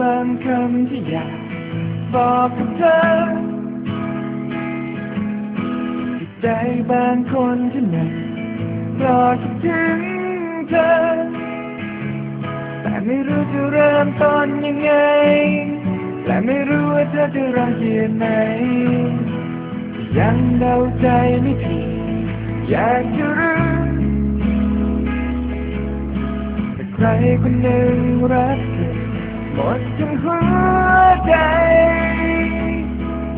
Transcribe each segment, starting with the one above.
บางคำที่อยากบอกกับเธอจิตใจบางคนที่หนื่อยรอคิดถึงเธอ แต่ไม่รู้จะเริ่มต้นยังไง และไม่รู้ว่าเธอจะรังเกียจไหมยังเดาใจไม่ถูกอยากจะรู้แต่ใครคนหนึ่งรัก หมดทั้งหัวใจ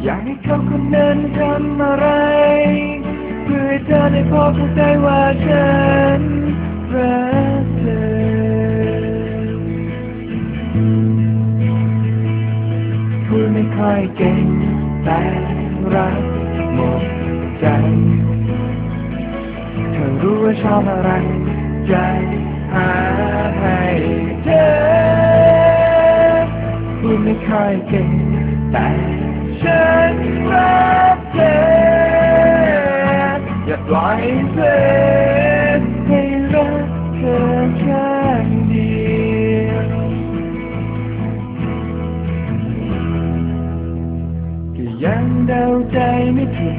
อยากให้เขาคนนั้นทำอะไรเพื่อให้เธอได้พอเข้าใจว่าฉันรักเธอพูดไม่ค่อยเก่งแต่รักหมดใจเธอรู้ว่าชอบอะไรใจหาใค่อยเก่งแต่ฉันรักเธออย่าปล่อยเธอให้รักเธอข้างเดียวก็ยังเดาใจไม่ถูก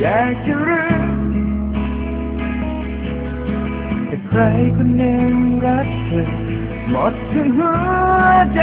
อยากจะรู้แต่ใครคนหนึ่งรักเธอหมดทั้งหัวใจ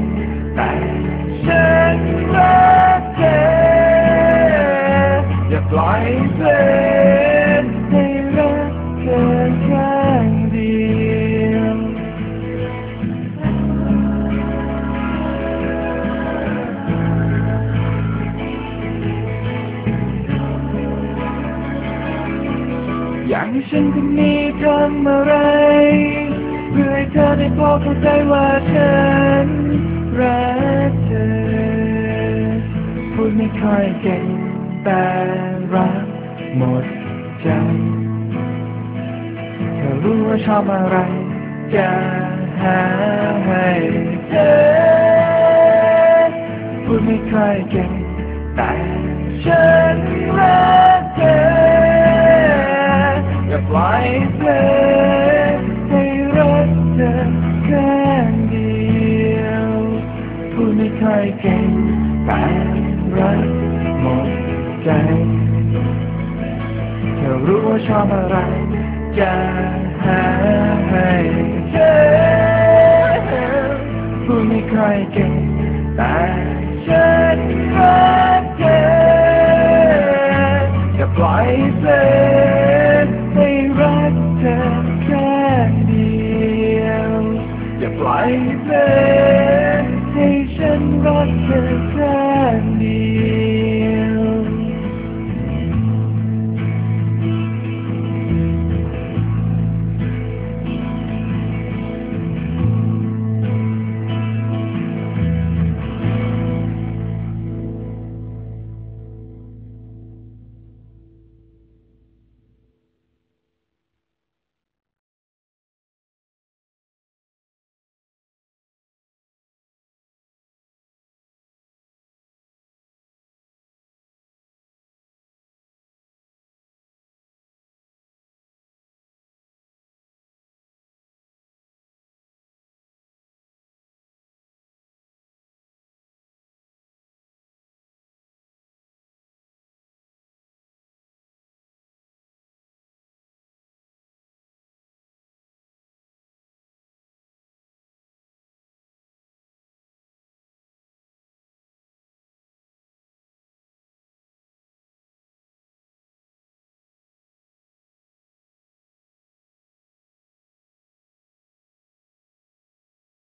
ปล่อยเธอให้รักเธอข้างเดียวอย่ากให้ฉันคนนี้ทำอะไร เพื่อให้เธอได้พอเข้าใจว่าฉันรักเธอพูดไม่ค่อยเก่ง แต่รักหมดใจเธอรู้ว่าชอบอะไร จะหาให้เธอพูดไม่ค่อยเก่งแต่ฉันรักเธออย่าปล่อยเธอให้รักเธอแค่เดียวพูดไม่ค่อยเก่งแต่รักหมด ใจเธอรู้ว่าชอบอะไรจะหาให้เธอพูดไม่ค่อยเก่งแต่ฉันกเ